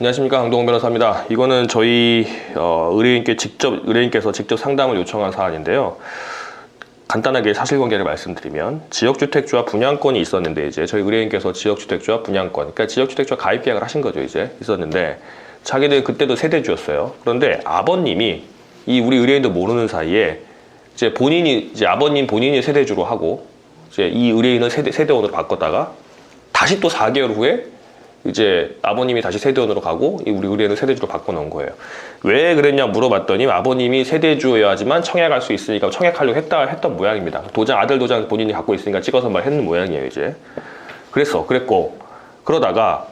안녕하십니까 강동원 변호사입니다. 이거는 저희 어, 의뢰인께 직접 의뢰인께서 직접 상담을 요청한 사안인데요. 간단하게 사실관계를 말씀드리면 지역주택주와 분양권이 있었는데 이제 저희 의뢰인께서 지역주택주와 분양권, 그러니까 지역주택주와 가입 계약을 하신 거죠 이제 있었는데 자기들 그때도 세대주였어요. 그런데 아버님이 이 우리 의뢰인도 모르는 사이에 이제 본인이 이제 아버님 본인이 세대주로 하고 이제 이 의뢰인은 세대 세대원으로 바꿨다가 다시 또 4개월 후에 이제 아버님이 다시 세대원으로 가고 이 우리 의뢰인은 세대주로 바꿔놓은 거예요. 왜 그랬냐 물어봤더니 아버님이 세대주여야지만 청약할 수 있으니까 청약하려고 했다 했던 모양입니다. 도장 아들 도장 본인이 갖고 있으니까 찍어서 말 했는 모양이에요 이제. 그랬어 그랬고 그러다가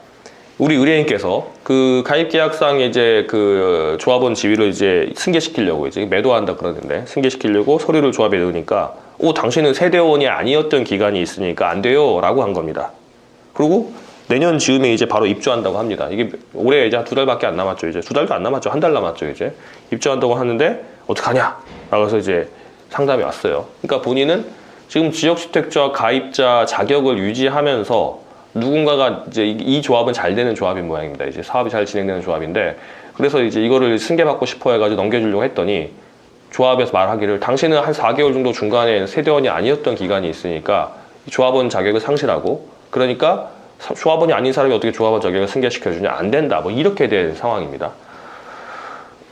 우리 의뢰인께서 그 가입 계약상 이제 그 조합원 지위를 이제 승계시키려고 이제 매도한다 그러는데 승계시키려고 서류를 조합에 넣으니까 오 당신은 세대원이 아니었던 기간이 있으니까 안 돼요라고 한 겁니다. 그리고 내년 즈음에 이제 바로 입주한다고 합니다. 이게 올해 이제 두 달밖에 안 남았죠. 이제 두 달도 안 남았죠. 한 달 남았죠. 이제 입주한다고 하는데 어떡하냐? 라고 해서 이제 상담이 왔어요. 그러니까 본인은 지금 지역주택자 가입자 자격을 유지하면서 누군가가 이제 이- 이 조합은 잘 되는 조합인 모양입니다. 이제 사업이 잘 진행되는 조합인데 그래서 이제 이거를 승계받고 싶어 해가지고 넘겨주려고 했더니 조합에서 말하기를 당신은 한 4개월 정도 중간에 세대원이 아니었던 기간이 있으니까 이 조합원 자격을 상실하고 그러니까 사- 조합원이 아닌 사람이 어떻게 조합원 자격을 승계시켜주냐 안 된다 뭐 이렇게 된 상황입니다.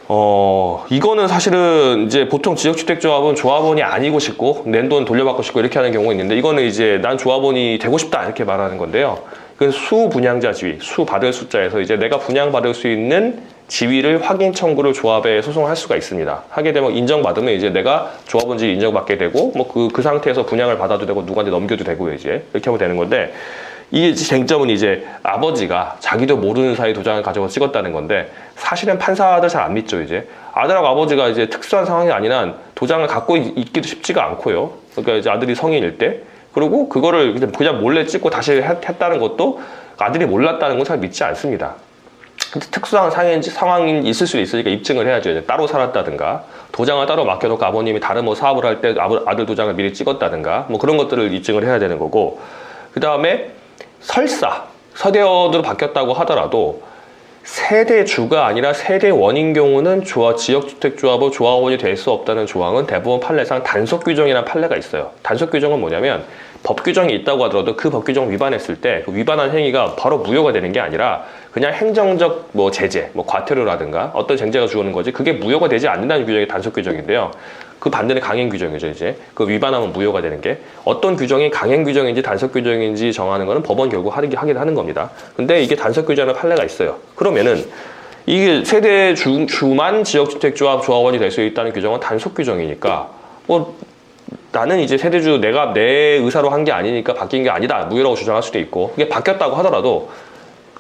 어 이거는 사실은 이제 보통 지역주택조합은 조합원이 아니고 싶고 낸 돈 돌려받고 싶고 이렇게 하는 경우가 있는데 이거는 이제 난 조합원이 되고 싶다 이렇게 말하는 건데요. 그수 분양자 지위, 수 받을 숫자에서 이제 내가 분양받을 수 있는 지위를 확인 청구를 조합에 소송할 수가 있습니다. 하게 되면 인정받으면 이제 내가 조합원 지위 인정받게 되고 뭐그그 상태에서 분양을 받아도 되고 누구한테 넘겨도 되고요 이제 이렇게 하면 되는 건데 이게 쟁점은 이제 아버지가 자기도 모르는 사이 도장을 가져가 찍었다는 건데 사실은 판사들 잘 안 믿죠 이제. 아들하고 아버지가 이제 특수한 상황이 한 도장을 갖고 있- 있기도 쉽지가 않고요. 그러니까 이제 아들이 성인일 때. 그리고 그거를 그냥- 몰래 찍고 다시 했- 했다는 것도 아들이 몰랐다는 건 잘 믿지 않습니다. 근데 특수한 상황인지 상황이 있을 수 있으니까 입증을 해야죠. 따로 살았다든가 도장을 따로 맡겨놓고 아버님이 다른 뭐 사업을 할 때 아들 도장을 미리 찍었다든가 뭐 그런 것들을 입증을 해야 되는 거고. 그 다음에 설사 서대원으로 바뀌었다고 하더라도 세대주가 아니라 세대원인 경우는 조합, 지역주택조합의 조합원이 될 수 없다는 조항은 대부분 판례상 단속 규정이라는 판례가 있어요. 단속 규정은 뭐냐면 법 규정이 있다고 하더라도 그 법 규정 위반했을 때 그 위반한 행위가 바로 무효가 되는 게 아니라 그냥 행정적 뭐 제재, 뭐 과태료라든가 어떤 쟁제가 주어는 거지 그게 무효가 되지 않는다는 규정이 단속 규정인데요. 그 반대는 강행 규정이죠 이제 그 위반하면 무효가 되는 게 어떤 규정이 강행 규정인지 단속 규정인지 정하는 거는 법원 결국 하긴 하는 겁니다. 근데 이게 단속 규정의 판례가 있어요. 그러면은 이게 세대 주, 주만 지역주택조합 조합원이 될 수 있다는 규정은 단속 규정이니까 뭐 나는 이제 세대주 내가 내 의사로 한 게 아니니까 바뀐 게 아니다. 무효라고 주장할 수도 있고. 그게 바뀌었다고 하더라도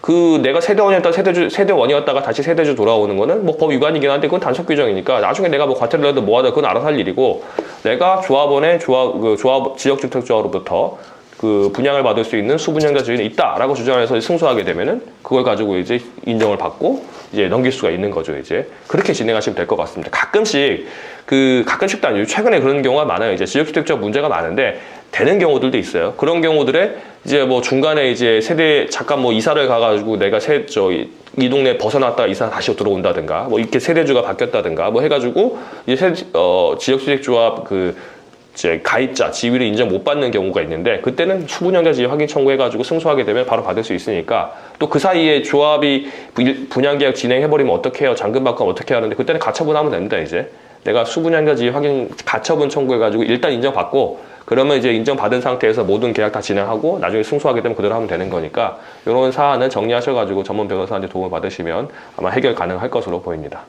그 내가 세대원이었다 세대주 세대원이었다가 다시 세대주 돌아오는 거는 뭐 법 위반이긴 한데 그건 단속 규정이니까 나중에 내가 뭐 과태료를 내도 뭐하다 그건 알아서 할 일이고 내가 조합원의 조합 그 조합 지역 주택조합으로부터 그 분양을 받을 수 있는 수분양자 지위는 있다라고 주장해서 승소하게 되면은 그걸 가지고 이제 인정을 받고 이제 넘길 수가 있는 거죠 이제 그렇게 진행하시면 될 것 같습니다. 가끔씩 그 가끔씩 도 아니고 최근에 그런 경우가 많아요. 이제 지역주택자 문제가 많은데 되는 경우들도 있어요. 그런 경우들에 이제 뭐 중간에 이제 세대 잠깐 뭐 이사를 가가지고 내가 세 저이 동네 벗어났다가 이사 다시 들어온다든가 뭐 이렇게 세대주가 바뀌었다든가 뭐 해가지고 이제 세, 어, 지역주택조합 그 이제 가입자 지위를 인정 못 받는 경우가 있는데 그때는 수분양자 지위 확인 청구해가지고 승소하게 되면 바로 받을 수 있으니까 또 그 사이에 조합이 부- 분양계약 진행해버리면 어떻게 해요? 잔금 받고 어떻게 하는데 그때는 가처분하면 됩니다 이제 내가 수분양자 지위 확인 가처분 청구해가지고 일단 인정받고 그러면 이제 인정받은 상태에서 모든 계약 다 진행하고 나중에 승소하게 되면 그대로 하면 되는 거니까 이런 사안은 정리하셔가지고 전문 변호사한테 도움을 받으시면 아마 해결 가능할 것으로 보입니다.